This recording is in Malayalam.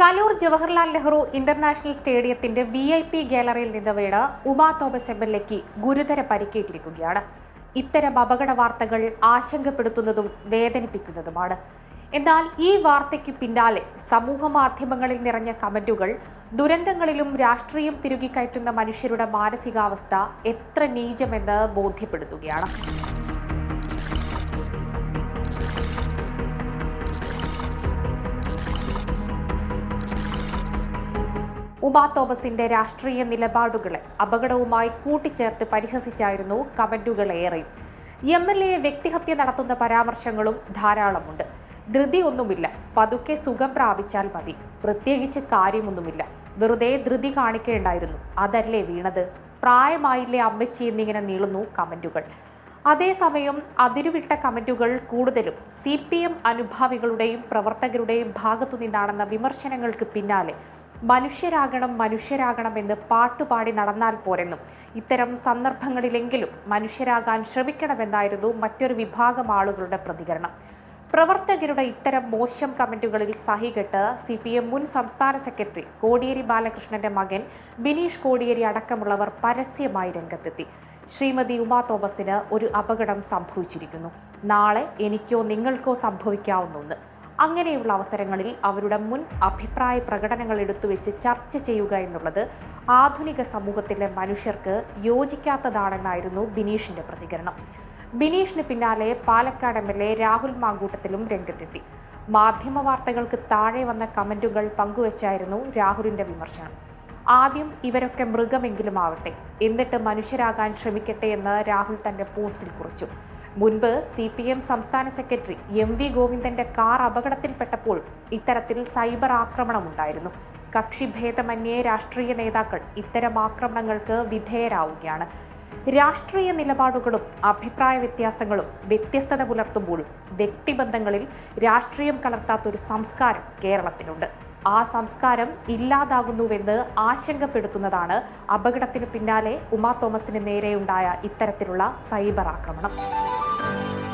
കലൂർ ജവഹർലാൽ നെഹ്റു ഇന്റർനാഷണൽ സ്റ്റേഡിയത്തിന്റെ വി ഐ പി ഗാലറിയിൽ നിന്ന് വീണ് ഉമാ തോമസ് എം എൽ എക്ക് ഗുരുതര പരിക്കേറ്റിരിക്കുകയാണ്. ഇത്തരം അപകട വാർത്തകൾ ആശങ്കപ്പെടുത്തുന്നതും വേദനിപ്പിക്കുന്നതുമാണ്. എന്നാൽ ഈ വാർത്തയ്ക്ക് പിന്നാലെ സമൂഹ മാധ്യമങ്ങളിൽ നിറഞ്ഞ കമന്റുകൾ ദുരന്തങ്ങളിലും രാഷ്ട്രീയം തിരുകിക്കയറ്റുന്ന മനുഷ്യരുടെ മാനസികാവസ്ഥ എത്ര നീചമെന്ന് ബോധ്യപ്പെടുത്തുകയാണ്. ഉമാ തോമസിന്റെ രാഷ്ട്രീയ നിലപാടുകളെ അപകടവുമായി കൂട്ടിച്ചേർത്ത് പരിഹസിച്ചായിരുന്നു കമന്റുകളേറെയും എം എൽ എ വ്യക്തിഹത്യ നടത്തുന്ന പരാമർശങ്ങളും ധാരാളമുണ്ട്. ധൃതി ഒന്നുമില്ല. പതുക്കെ സുഖം പ്രാപിച്ചാൽ മതി. പ്രത്യേകിച്ച് കാര്യമൊന്നുമില്ല. വെറുതെ ധൃതി കാണിക്കേണ്ടായിരുന്നു. അതല്ലേ വീണത്? പ്രായമായില്ലേ അമ്മച്ചി എന്നിങ്ങനെ നീളുന്നു കമന്റുകൾ. അതേസമയം അതിരുവിട്ട കമന്റുകൾ കൂടുതലും സി പി എം അനുഭാവികളുടെയും പ്രവർത്തകരുടെയും ഭാഗത്തു നിന്നാണെന്ന വിമർശനങ്ങൾക്ക് പിന്നാലെ മനുഷ്യരാകണം മനുഷ്യരാകണം എന്ന് പാട്ടുപാടി നടന്നാൽ പോരെന്നും. ഇത്തരം സന്ദർഭങ്ങളിലെങ്കിലും മനുഷ്യരാകാൻ ശ്രമിക്കണമെന്നായിരുന്നു മറ്റൊരു വിഭാഗം ആളുകളുടെ പ്രതികരണം. പ്രവർത്തകരുടെ ഇത്തരം മോശം കമന്റുകളിൽ സഹികെട്ട് സി പി എം മുൻ സംസ്ഥാന സെക്രട്ടറി കോടിയേരി ബാലകൃഷ്ണന്റെ മകൻ ബിനീഷ് കോടിയേരി അടക്കമുള്ളവർ പരസ്യമായി രംഗത്തെത്തി. ശ്രീമതി ഉമാ തോമസിന് ഒരു അപകടം സംഭവിച്ചിരിക്കുന്നു. നാളെ എനിക്കോ നിങ്ങൾക്കോ സംഭവിക്കാവുന്ന അങ്ങനെയുള്ള അവസരങ്ങളിൽ അവരുടെ മുൻ അഭിപ്രായ പ്രകടനങ്ങൾ എടുത്തുവെച്ച് ചർച്ച ചെയ്യുക എന്നുള്ളത് ആധുനിക സമൂഹത്തിലെ മനുഷ്യർക്ക് യോജിക്കാത്തതാണെന്നായിരുന്നു ബിനീഷിന്റെ പ്രതികരണം. ബിനീഷിന് പിന്നാലെ Palakkad M L A Rahul മാങ്കൂട്ടത്തിലും രംഗത്തെത്തി. മാധ്യമ വാർത്തകൾക്ക് താഴെ വന്ന കമന്റുകൾ പങ്കുവച്ചായിരുന്നു രാഹുലിന്റെ വിമർശനം. ആദ്യം ഇവരൊക്കെ മൃഗമെങ്കിലും ആവട്ടെ എന്നിട്ട് മനുഷ്യരാകാൻ ശ്രമിക്കട്ടെ എന്ന് രാഹുൽ തന്റെ പോസ്റ്റിൽ കുറിച്ചു. മുൻപ് സി പി എം സംസ്ഥാന സെക്രട്ടറി എം വി ഗോവിന്ദന്റെ കാർ അപകടത്തിൽപ്പെട്ടപ്പോൾ ഇത്തരത്തിൽ സൈബർ ആക്രമണം ആക്രമണമുണ്ടായിരുന്നു കക്ഷിഭേദമന്യേ രാഷ്ട്രീയ നേതാക്കൾ ഇത്തരം ആക്രമണങ്ങൾക്ക് വിധേയരാവുകയാണ്. രാഷ്ട്രീയ നിലപാടുകളും അഭിപ്രായ വ്യത്യാസങ്ങളും വ്യത്യസ്തത പുലർത്തുമ്പോൾ വ്യക്തിബന്ധങ്ങളിൽ രാഷ്ട്രീയം കലർത്താത്തൊരു സംസ്കാരം കേരളത്തിലുണ്ട് ആ സംസ്കാരം ഇല്ലാതാകുന്നുവെന്ന് ആശങ്കപ്പെടുത്തുന്നതാണ് അപകടത്തിന് പിന്നാലെ ഉമാ തോമസിന് നേരെയുണ്ടായ ഇത്തരത്തിലുള്ള സൈബർ ആക്രമണം. you.